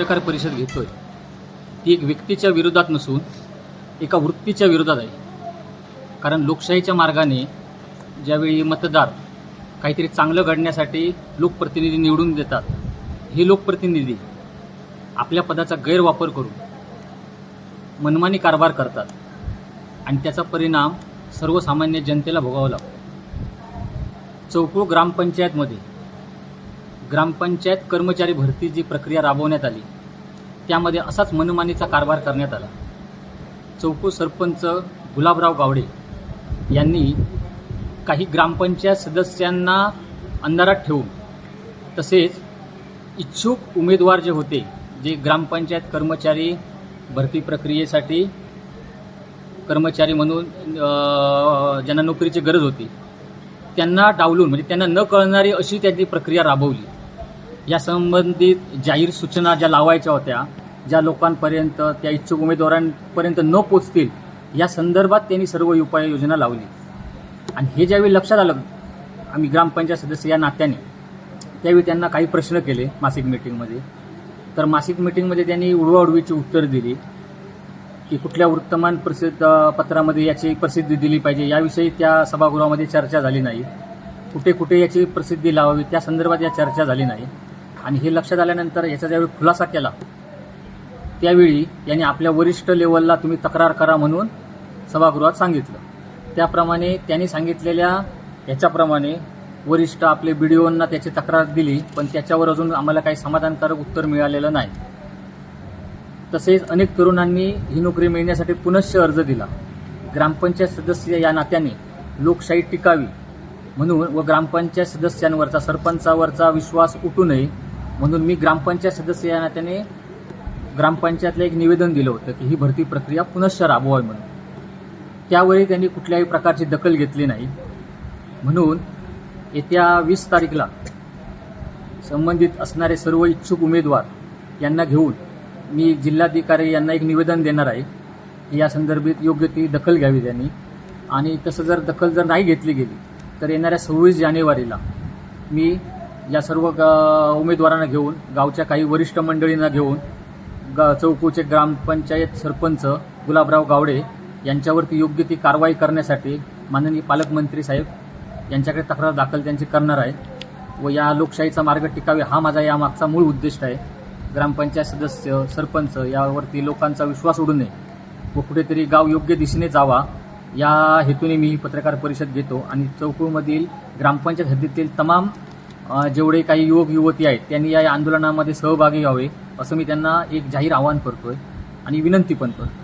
पत्रकार परिषद घेतोय. ती एक व्यक्तीच्या विरोधात नसून एका वृत्तीच्या विरोधात आहे. कारण लोकशाहीच्या मार्गाने ज्यावेळी मतदार काहीतरी चांगलं घडण्यासाठी लोकप्रतिनिधी निवडून देतात हे लोकप्रतिनिधी आपल्या पदाचा गैरवापर करून मनमानी कारभार करतात आणि त्याचा परिणाम सर्वसामान्य जनतेला भोगावा लागतो. चौकूळ ग्रामपंचायतमध्ये ग्रामपंचायत कर्मचारी भरती जी प्रक्रिया राबवण्यात आली त्यामध्ये असाच मनमानीचा कारभार करण्यात आला. चौको सरपंच गुलाबराव गावडे यांनी काही ग्रामपंचायत सदस्यांना अंधारात ठेवून तसेच इच्छुक उमेदवार जे होते जे ग्रामपंचायत कर्मचारी भरती प्रक्रियेसाठी कर्मचारी म्हणून ज्यांना नोकरीची गरज होती त्यांना डावलून म्हणजे त्यांना न कळणारी अशी त्यांनी प्रक्रिया राबवली. या संबंधित जाहीर सूचना ज्या लावायच्या होत्या ज्या लोकांपर्यंत त्या इच्छुक उमेदवारांपर्यंत न पोचतील या संदर्भात त्यांनी सर्व उपाययोजना लावली. आणि हे ज्यावेळी लक्षात आलं आम्ही ग्रामपंचायत सदस्य या नात्याने त्यावेळी त्यांना काही प्रश्न केले मासिक मीटिंगमध्ये. तर मासिक मीटिंगमध्ये त्यांनी उडवाउडवीची उत्तर दिली की कुठल्या वृत्तमान प्रसिद्ध पत्रामध्ये याची प्रसिद्धी दिली पाहिजे. याविषयी त्या सभागृहामध्ये चर्चा झाली नाही. कुठे कुठे याची प्रसिद्धी लावावी त्या संदर्भात या चर्चा झाली नाही. आणि हे लक्षात आल्यानंतर याचा ज्यावेळी खुलासा केला त्यावेळी यांनी आपल्या वरिष्ठ लेवलला तुम्ही तक्रार करा म्हणून सभागृहात सांगितलं. त्याप्रमाणे त्यांनी सांगितलेल्या याच्याप्रमाणे वरिष्ठ आपले बी त्याची तक्रार दिली पण त्याच्यावर अजून आम्हाला काही समाधानकारक उत्तर मिळालेलं नाही. तसेच अनेक तरुणांनी ही नोकरी मिळण्यासाठी पुनश्च अर्ज दिला. ग्रामपंचायत सदस्य या नात्याने लोकशाही टिकावी म्हणून व ग्रामपंचायत सदस्यांवरचा सरपंचावरचा विश्वास उठू नये म्हणून मी ग्रामपंचायत सदस्य या नात्याने ग्रामपंचायतला एक निवेदन दिलं होतं की ही भरती प्रक्रिया पुनश्च राबवावी म्हणून. त्यावेळी त्यांनी कुठल्याही प्रकारची दखल घेतली नाही. म्हणून येत्या वीस तारीखला संबंधित असणारे सर्व इच्छुक उमेदवार यांना घेऊन मी जिल्हाधिकारी यांना एक निवेदन देणार आहे की या संदर्भात योग्य ती दखल घ्यावी त्यांनी. आणि तसं जर दखल जर नाही घेतली गेली तर येणाऱ्या सव्वीस जानेवारीला मी या सर्व उमेदवारांना घेऊन गावच्या काही वरिष्ठ मंडळींना घेऊन ग चौकूचे ग्रामपंचायत सरपंच गुलाबराव गावडे यांच्यावरती योग्य ती कारवाई करण्यासाठी माननीय पालकमंत्री साहेब यांच्याकडे तक्रार दाखल त्यांची करणार आहे व या लोकशाहीचा मार्ग टिकावे हा माझा यामागचा मूळ उद्दिष्ट आहे. ग्रामपंचायत सदस्य सरपंच यावरती लोकांचा विश्वास उडू नये व कुठेतरी गाव योग्य दिशेने जावा. या हेतूने मी पत्रकार परिषद घेतो आणि चौकूमधील ग्रामपंचायत हद्दीतील तमाम जेवढे काही युवक युवती आहेत त्यांनी या आंदोलनामध्ये सहभागी व्हावे असं मी त्यांना एक जाहीर आवाहन करतोय आणि विनंती पण करतो